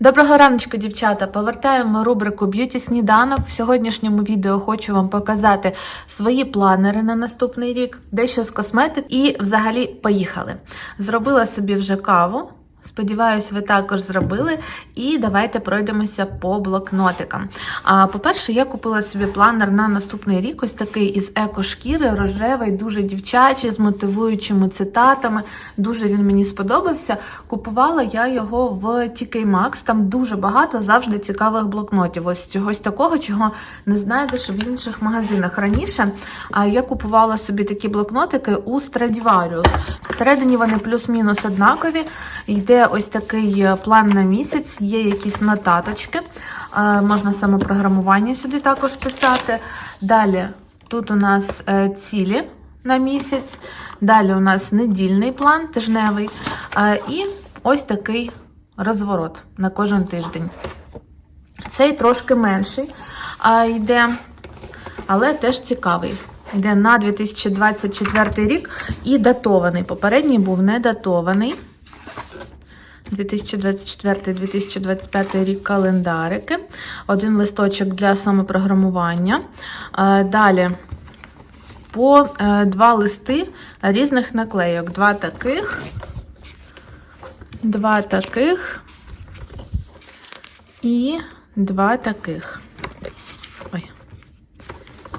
Доброго раночку, дівчата! Повертаємо рубрику Б'юті сніданок. В сьогоднішньому відео хочу вам показати свої планери на наступний рік, дещо з косметик і взагалі поїхали. Зробила собі вже каву. Сподіваюсь, ви також зробили. І давайте пройдемося по блокнотикам. По-перше, я купила собі планер на наступний рік, ось такий із екошкіри, рожевий, дуже дівчачий, з мотивуючими цитатами. Дуже він мені сподобався. Купувала я його в TK Maxx. Там дуже багато завжди цікавих блокнотів. Ось чогось такого, чого не знайдеш в інших магазинах. Раніше я купувала собі такі блокнотики у Stradivarius. Всередині вони плюс-мінус однакові. Йде ось такий е, план на місяць, є якісь нотаточки. Е, Можна самопрограмування сюди також писати. Далі тут у нас е, цілі на місяць. Далі у нас недільний план, тижневий. І ось такий розворот на кожен тиждень. Цей трошки менший йде, але теж цікавий. Йде на 2024 рік і датований. Попередній був не датований. 2024-2025 рік календарики. Один листочок для самопрограмування. Е, Далі по е, два листи різних наклейок. Два таких, два таких і два таких. Ой.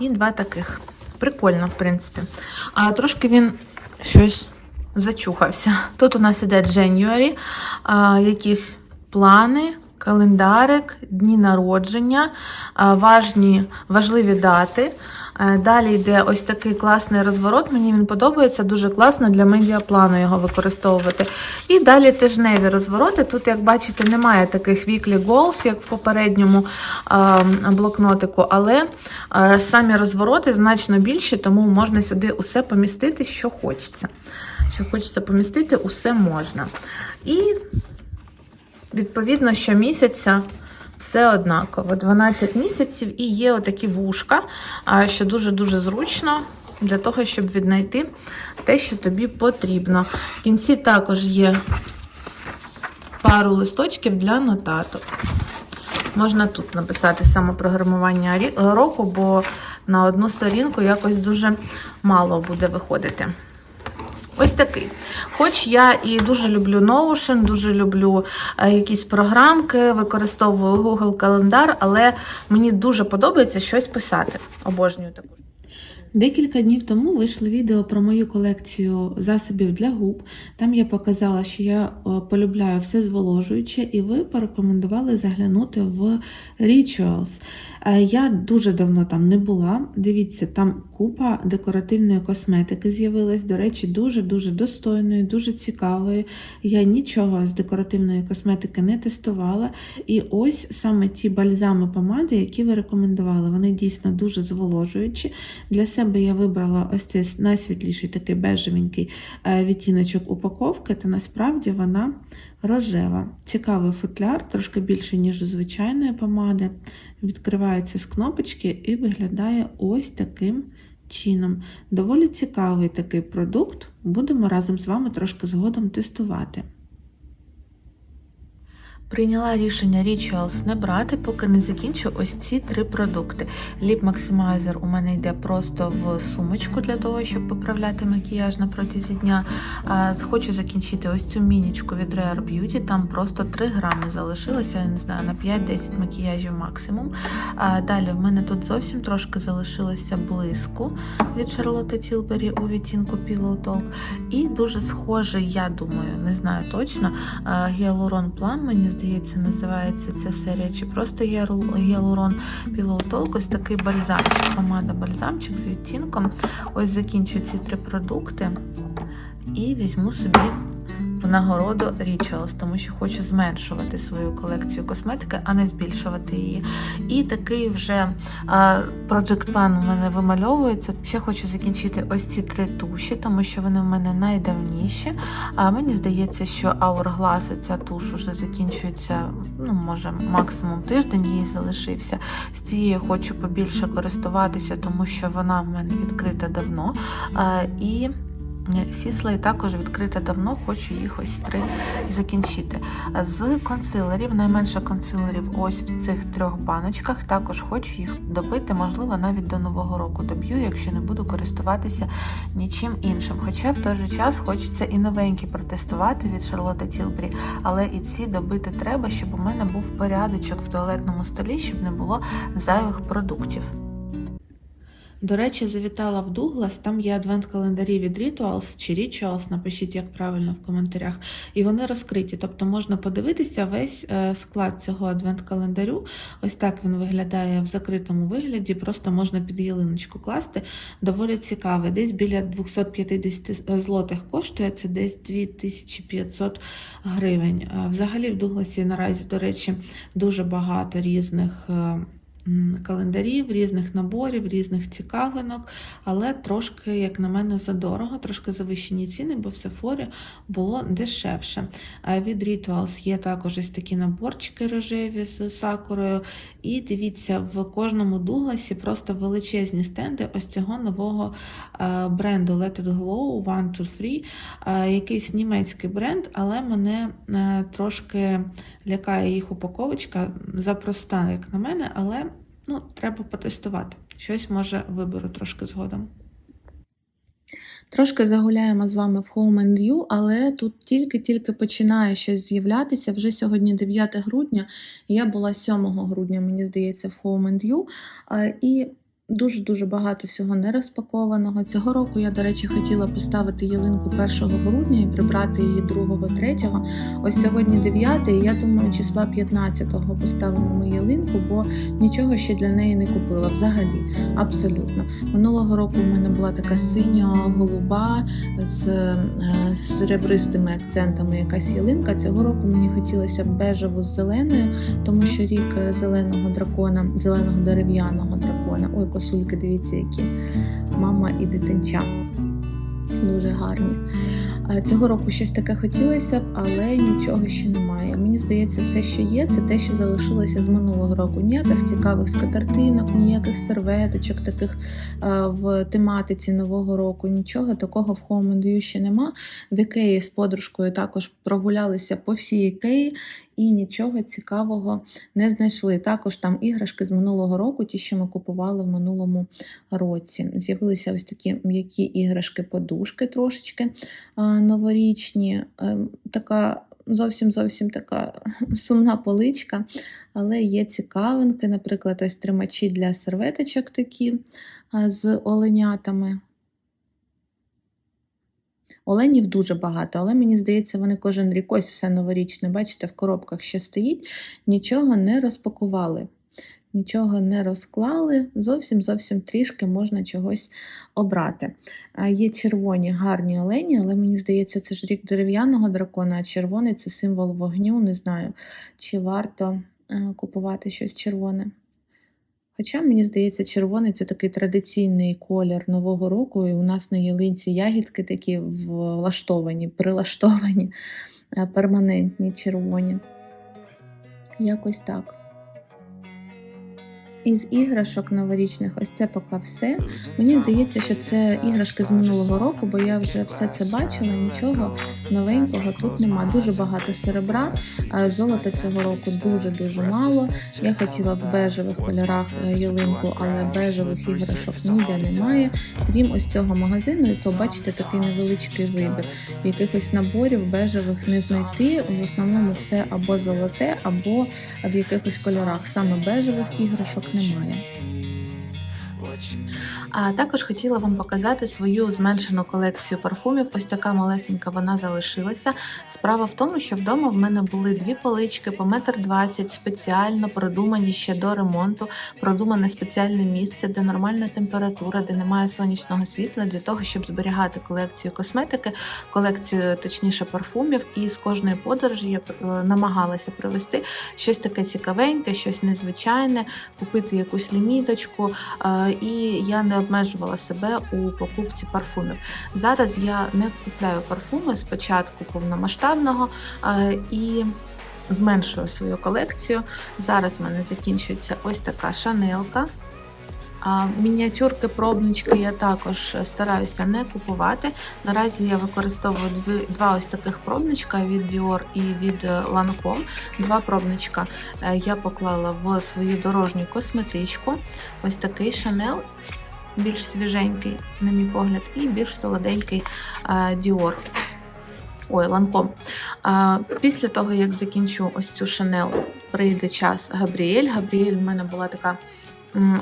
І два таких. Прикольно, в принципі. А трошки він щось зачухався. Тут у нас іде January, якісь плани, календарик, дні народження, важні, важливі дати. А, Далі йде ось такий класний розворот. Мені він подобається, дуже класно для медіаплану його використовувати. І далі тижневі розвороти. Тут, як бачите, немає таких weekly goals, як в попередньому блокнотику, але а, самі розвороти значно більші, тому можна сюди усе помістити, що хочеться. Що хочеться помістити, усе можна. І, відповідно, щомісяця все однаково. 12 місяців і є отакі вушка, що дуже-дуже зручно для того, щоб віднайти те, що тобі потрібно. В кінці також є пару листочків для нотаток. Можна тут написати самопрограмування року, бо на одну сторінку якось дуже мало буде виходити. Ось такий. Хоч я і дуже люблю Notion, дуже люблю е, якісь програмки, використовую Google календар, але мені дуже подобається щось писати. Обожнюю таку. Декілька днів тому вийшло відео про мою колекцію засобів для губ. Там я показала, що я е, полюбляю все зволожуюче, і ви порекомендували заглянути в Rituals. Е, Я дуже давно там не була. Дивіться, там купа декоративної косметики з'явилась. До речі, дуже-дуже достойної, дуже цікавої. Я нічого з декоративної косметики не тестувала. І ось саме ті бальзами помади, які ви рекомендували. Вони дійсно дуже зволожуючі. Для себе я вибрала ось цей найсвітліший такий бежевенький е, відтіночок упаковки, та насправді вона рожева. Цікавий футляр, трошки більше, ніж у звичайної помади. Відкривається з кнопочки і виглядає ось таким чином. Доволі цікавий такий продукт. Будемо разом з вами трошки згодом тестувати. Прийняла рішення Rituals не брати, поки не закінчу ось ці три продукти. Lip Maximizer у мене йде просто в сумочку для того, щоб поправляти макіяж на протязі дня. Хочу закінчити ось цю мінічку від Rare Beauty. Там просто 3 грами залишилося, я не знаю, на 5-10 макіяжів максимум. Далі в мене тут зовсім трошки залишилося блиску від Charlotte Tilbury у відтінку Pillow Talk. І дуже схожий, я думаю, не знаю точно, Hyaluron Plum, мені здається, називається ця серія, чи просто гіалурон Talk, ось такий бальзамчик, помада бальзамчик з відтінком. Ось закінчу ці три продукти і візьму собі в нагороду Rituals, тому що хочу зменшувати свою колекцію косметики, а не збільшувати її. І такий вже Project Pan у мене вимальовується. Ще хочу закінчити ось ці три туші, тому що вони в мене найдавніші. А мені здається, що Hourglass, ця туш уже закінчується, ну, може, максимум тиждень їй залишився. З цією хочу побільше користуватися, тому що вона в мене відкрита давно. І Сіслей також відкрита давно, хочу їх ось три закінчити. З консилерів, найменше консилерів ось в цих трьох баночках. Також хочу їх добити, можливо, навіть до нового року доб'ю, якщо не буду користуватися нічим іншим. Хоча в той же час хочеться і новенькі протестувати від Charlotte Tilbury, але і ці добити треба, щоб у мене був порядочок в туалетному столі, щоб не було зайвих продуктів. До речі, завітала в Дуглас, там є адвент-календарі від Rituals чи Rituals, напишіть, як правильно в коментарях. І вони розкриті. Тобто можна подивитися весь е, склад цього адвент-календарю. Ось так він виглядає в закритому вигляді, просто можна під ялиночку класти. Доволі цікавий. Десь біля 250 злотих коштує, це десь 2500 гривень. Е, Взагалі в Дугласі наразі, до речі, дуже багато різних. Календарів, різних наборів, різних цікавинок, але трошки, як на мене, задорого, трошки завищені ціни, бо в Сефорі було дешевше. А від Rituals є також ось такі наборчики рожеві з сакурою. І дивіться, в кожному Дугласі просто величезні стенди ось цього нового е, бренду Let It Glow One to Free, е, якийсь німецький бренд, але мене е, трошки лякає їх упаковочка запроста, як на мене, але ну, треба потестувати. Щось може виберу трошки згодом. Трошки загуляємо з вами в Home and You, але тут тільки-тільки починає щось з'являтися. Вже сьогодні 9 грудня, я була 7 грудня, мені здається, в Home and. Е, І дуже-дуже багато всього не розпакованого. Цього року я, до речі, хотіла поставити ялинку 1 грудня і прибрати її 2-3. Ось сьогодні 9, і я думаю, числа 15-го поставимо ми ялинку, бо нічого ще для неї не купила взагалі. Абсолютно. Минулого року в мене була така синьо-голуба з е, серебристими акцентами якась ялинка. Цього року мені хотілося бежеву з зеленою, тому що рік е, зеленого дракона, зеленого дерев'яного дракона. Ой, косульки, дивіться, які мама і дитинча. Дуже гарні. Е, Цього року щось таке хотілося б, але нічого ще немає. Мені здається, все, що є, це те, що залишилося з минулого року. Ніяких цікавих скатертинок, ніяких серветочок, таких е, в тематиці нового року. Нічого такого в Home ще нема. В Ікеї з подружкою також прогулялися по всій Ікеї і нічого цікавого не знайшли. Також там іграшки з минулого року, ті, що ми купували в минулому році. З'явилися ось такі м'які іграшки, подушки трошечки а, новорічні. Ем, Така зовсім зовсім така сумна поличка, але є цікавинки, наприклад, ось тримачі для серветочок такі з оленятами. Оленів дуже багато, але мені здається, вони кожен рік ось все новорічне. Бачите, в коробках ще стоїть, нічого не розпакували, нічого не розклали. Зовсім зовсім трішки можна чогось обрати. Є червоні гарні олені, але мені здається, це ж рік дерев'яного дракона, а червоний це символ вогню. Не знаю, чи варто е, купувати щось червоне. Хоча, мені здається, червоний це такий традиційний колір Нового року, і у нас на ялинці ягідки такі влаштовані, прилаштовані, е, перманентні червоні. Якось так. Із іграшок новорічних, ось це поки все. Мені здається, що це іграшки з минулого року, бо я вже все це бачила, нічого новенького тут нема. Дуже багато серебра, а золота цього року дуже-дуже мало. Я хотіла в бежевих кольорах е, ялинку, але бежевих іграшок ніде немає. Крім ось цього магазину, і то такий невеличкий вибір. Якихось наборів бежевих не знайти. В основному все або золоте, або в якихось кольорах. Саме бежевих іграшок немає. А також хотіла вам показати свою зменшену колекцію парфумів. Ось така малесенька вона залишилася. Справа в тому, що вдома в мене були дві полички по метр двадцять, спеціально продумані ще до ремонту, продумане спеціальне місце, де нормальна температура, де немає сонячного світла, для того, щоб зберігати колекцію косметики, колекцію, точніше, парфумів. І з кожної подорожі я е, намагалася привезти щось таке цікавеньке, щось незвичайне, купити якусь ліміточку. Е, І я не обмежувала себе у покупці парфумів. Зараз я не купляю парфуми спочатку повномасштабного е, і зменшую свою колекцію. Зараз в мене закінчується ось така шанелка. Мініатюрки, пробнички я також стараюся не купувати. Наразі я використовую дві, два ось таких пробничка від Dior і від е, Lancome. Два пробничка е, я поклала в свою дорожню косметичку. Ось такий Chanel, більш свіженький, на мій погляд, і більш солоденький Діор. Ой, ланком. Після того, як закінчу ось цю Chanel, прийде час Габріель. Габріель в мене була така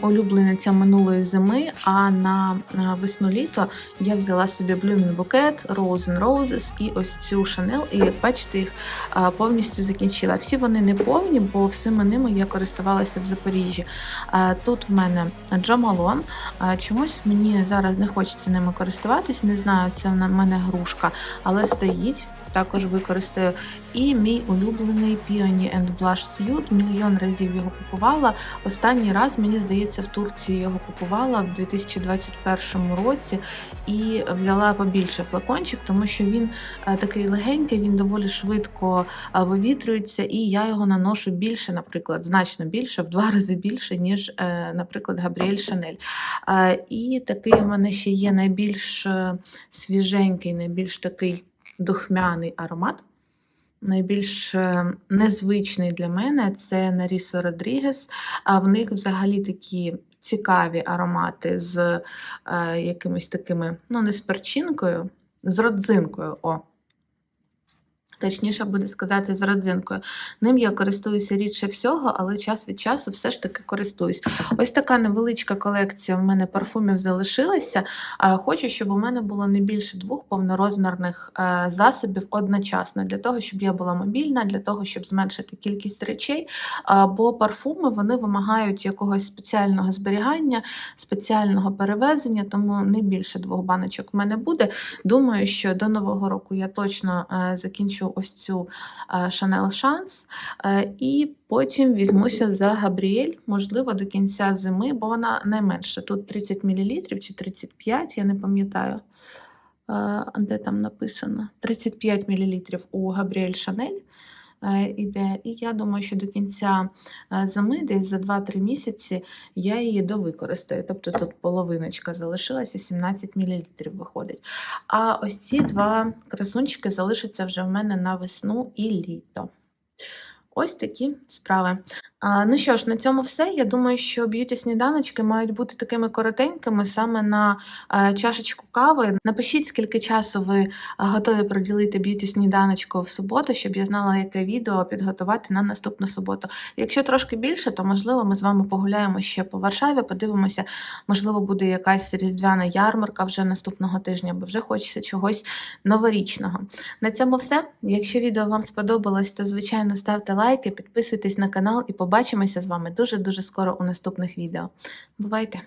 улюблениця минулої зими, а на весну-літо я взяла собі Blooming Bouquet, Rose and Roses і ось цю Chanel, і як бачите, їх повністю закінчила. Всі вони не повні, бо всіми ними я користувалася в Запоріжжі. Тут в мене Джо Малон. Чомусь мені зараз не хочеться ними користуватись, не знаю, це в мене грушка, але стоїть. Також використаю. І мій улюблений Peony and Blush Suit. Мільйон разів його купувала. Останній раз, мені здається, в Турції його купувала в 2021 році і взяла побільше флакончик, тому що він е, такий легенький, він доволі швидко е, вивітрюється, і я його наношу більше, наприклад, значно більше, в два рази більше, ніж, е, наприклад, Габріель Шанель. І такий у мене ще є найбільш свіженький, найбільш такий духмяний аромат. Найбільш е, незвичний для мене це Наріса Родрігес. А в них взагалі такі цікаві аромати з е, якимись такими, ну, не з перчинкою, з родзинкою. О. Точніше буде сказати з родзинкою. Ним я користуюся рідше всього, але час від часу все ж таки користуюсь. Ось така невеличка колекція в мене парфумів залишилася. Хочу, щоб у мене було не більше двох повнорозмірних е, засобів одночасно, для того, щоб я була мобільна, для того, щоб зменшити кількість речей. Бо парфуми вони вимагають якогось спеціального зберігання, спеціального перевезення, тому не більше двох баночок в мене буде. Думаю, що до нового року я точно е, ось цю е, Chanel Chance, е, і потім візьмуся за Габріель, можливо, до кінця зими, бо вона найменша. Тут 30 мл чи 35, я не пам'ятаю. Е, Де там написано? 35 мл у Габріель Шанель іде. І я думаю, що до кінця е, зими, десь за 2-3 місяці, я її довикористаю. Тобто тут половиночка залишилася, 17 мл виходить. А ось ці два красунчики залишаться вже в мене на весну і літо. Ось такі справи. Ну що ж, на цьому все. Я думаю, що б'юті сніданочки мають бути такими коротенькими саме на е, чашечку кави. Напишіть, скільки часу ви е, готові приділити б'юті сніданочку в суботу, щоб я знала, яке відео підготувати на наступну суботу. Якщо трошки більше, то можливо ми з вами погуляємо ще по Варшаві, подивимося, можливо, буде якась різдвяна ярмарка вже наступного тижня, бо вже хочеться чогось новорічного. На цьому все. Якщо відео вам сподобалось, то звичайно ставте лайки, підписуйтесь на канал і побачимося з вами дуже-дуже скоро у наступних відео. Бувайте!